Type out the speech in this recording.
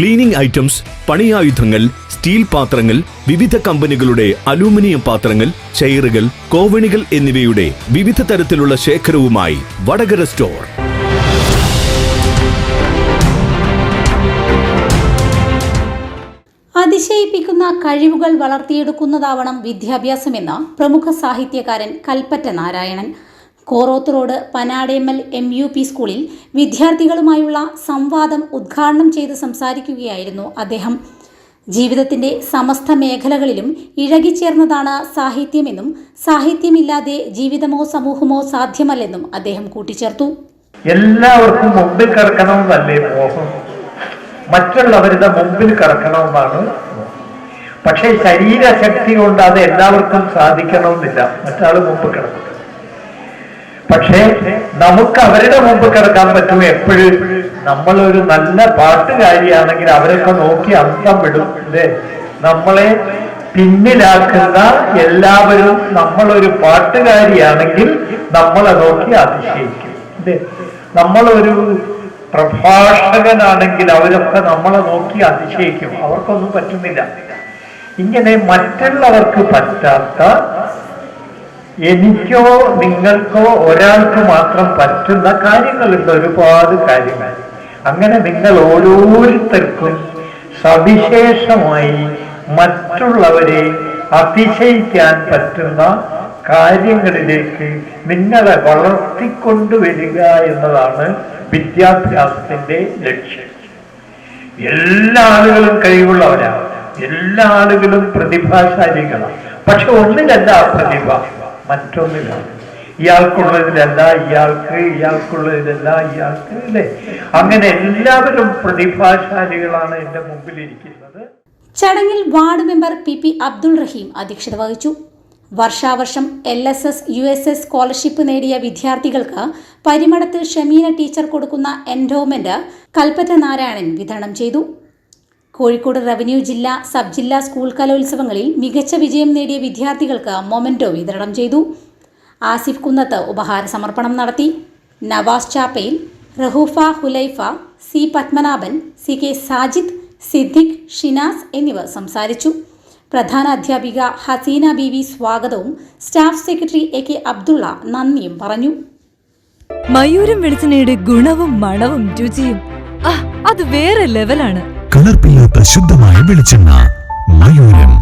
Cleaning items പണിയായുധങ്ങൾ steel പാത്രങ്ങൾ വിവിധ കമ്പനികളുടെ അലൂമിനിയം പാത്രങ്ങൾ ചെയറുകൾ കോവണികൾ എന്നിവയുടെ വിവിധ തരത്തിലുള്ള ശേഖരവുമായി വടകര സ്റ്റോർ. അതിശയിപ്പിക്കുന്ന കഴിവുകൾ വളർത്തിയെടുക്കുന്നതാവണം വിദ്യാഭ്യാസമെന്ന് പ്രമുഖ സാഹിത്യകാരൻ Kalpetta Narayanan. Koroth road Panademal M U P സ്കൂളിൽ വിദ്യാർത്ഥികളുമായുള്ള സംവാദം ഉദ്ഘാടനം ചെയ്ത് സംസാരിക്കുകയായിരുന്നു അദ്ദേഹം. ജീവിതത്തിന്റെ സമസ്ത മേഖലകളിലും ഇഴകിച്ചേർന്നതാണ് സാഹിത്യമെന്നും സാഹിത്യമില്ലാതെ ജീവിതമോ സമൂഹമോ സാധ്യമല്ലെന്നും അദ്ദേഹം കൂട്ടിച്ചേർത്തു. എല്ലാവർക്കും മുമ്പിൽ കിടക്കണമെന്നല്ലേ മോഹം. മറ്റുള്ളവരുടെ മുമ്പിൽ കിടക്കണമെന്നാണ്. പക്ഷേ ശരീരശക്തി കൊണ്ട് അത് എല്ലാവർക്കും സാധിക്കണമെന്നില്ല. മറ്റാൾ മുമ്പ് കിടക്കും. പക്ഷേ നമുക്ക് അവരുടെ മുമ്പ് കിടക്കാൻ പറ്റും എപ്പോഴും? നമ്മളൊരു നല്ല പാട്ടുകാരിയാണെങ്കിൽ അവരൊക്കെ നോക്കി അന്തം വിടും അല്ലേ? നമ്മളെ പിന്നിലാക്കുന്ന എല്ലാവരും നമ്മളൊരു പാട്ടുകാരിയാണെങ്കിൽ നമ്മളെ നോക്കി അതിശയിക്കും അല്ലേ? നമ്മളൊരു പ്രഭാഷകനാണെങ്കിൽ അവരൊക്കെ നമ്മളെ നോക്കി അതിശയിക്കും. അവർക്കൊന്നും പറ്റുന്നില്ല. ഇങ്ങനെ മറ്റുള്ളവർക്ക് പറ്റാത്ത എനിക്കോ നിങ്ങൾക്കോ ഒരാൾക്ക് മാത്രം പറ്റുന്ന കാര്യങ്ങളുണ്ട് ഒരുപാട് കാര്യങ്ങൾ. അങ്ങനെ നിങ്ങൾ ഓരോരുത്തർക്കും സവിശേഷമായി മറ്റുള്ളവരെ അതിശയിക്കാൻ പറ്റുന്ന കാര്യങ്ങളിലേക്ക് നിങ്ങളെ വളർത്തിക്കൊണ്ടുവരിക എന്നതാണ് വിദ്യാഭ്യാസത്തിന്റെ ലക്ഷ്യം. എല്ലാ ആളുകളും കഴിവുള്ളവരാണ്. എല്ലാ ആളുകളും പ്രതിഭാശാലികളാണ്. പക്ഷെ ഒന്നിലല്ല പ്രതിഭ. മറ്റൊന്നിലാണ് ഇയാൾക്കുള്ളതിലല്ല ഇയാൾക്ക് ഇയാൾക്കുള്ളതിലല്ല ഇയാൾക്ക് അല്ലേ? അങ്ങനെ എല്ലാവരും പ്രതിഭാശാലികളാണ് എന്റെ മുമ്പിലിരിക്കുന്നത്. ചടങ്ങിൽ ward member P P Abdul Rahim അധ്യക്ഷത വഹിച്ചു. വർഷാവർഷം L S S U S S scholarship നേടിയ വിദ്യാർത്ഥികൾക്ക് പരിമടത്ത് ഷമീന ടീച്ചർ കൊടുക്കുന്ന എൻഡോമെന്റ് കൽപ്പറ്റ നാരായണൻ വിതരണം ചെയ്തു. കോഴിക്കോട് റവന്യൂ ജില്ലാ സബ് ജില്ലാ സ്കൂൾ കലോത്സവങ്ങളിൽ മികച്ച വിജയം നേടിയ വിദ്യാർത്ഥികൾക്ക് മൊമെന്റോ വിതരണം ചെയ്തു. ആസിഫ് കുന്നത്ത് ഉപഹാര സമർപ്പണം നടത്തി. Navas Chappayil Rahoofa Hulaifa C Padmanabhan C K Sajid Siddique Shinas എന്നിവർ സംസാരിച്ചു. പ്രധാന അധ്യാപിക ഹസീന ബീവി സ്വാഗതവും staff secretary A K Abdulla നന്ദിയും പറഞ്ഞു. മയൂരം വെളിച്ചെണ്ണയുടെ ഗുണവും മണവും രുചിയും അത് വേറെ ലെവലാണ് കലർപ്പില്ലാത്ത ശുദ്ധമായ വെളിച്ചെണ്ണ മയൂരം.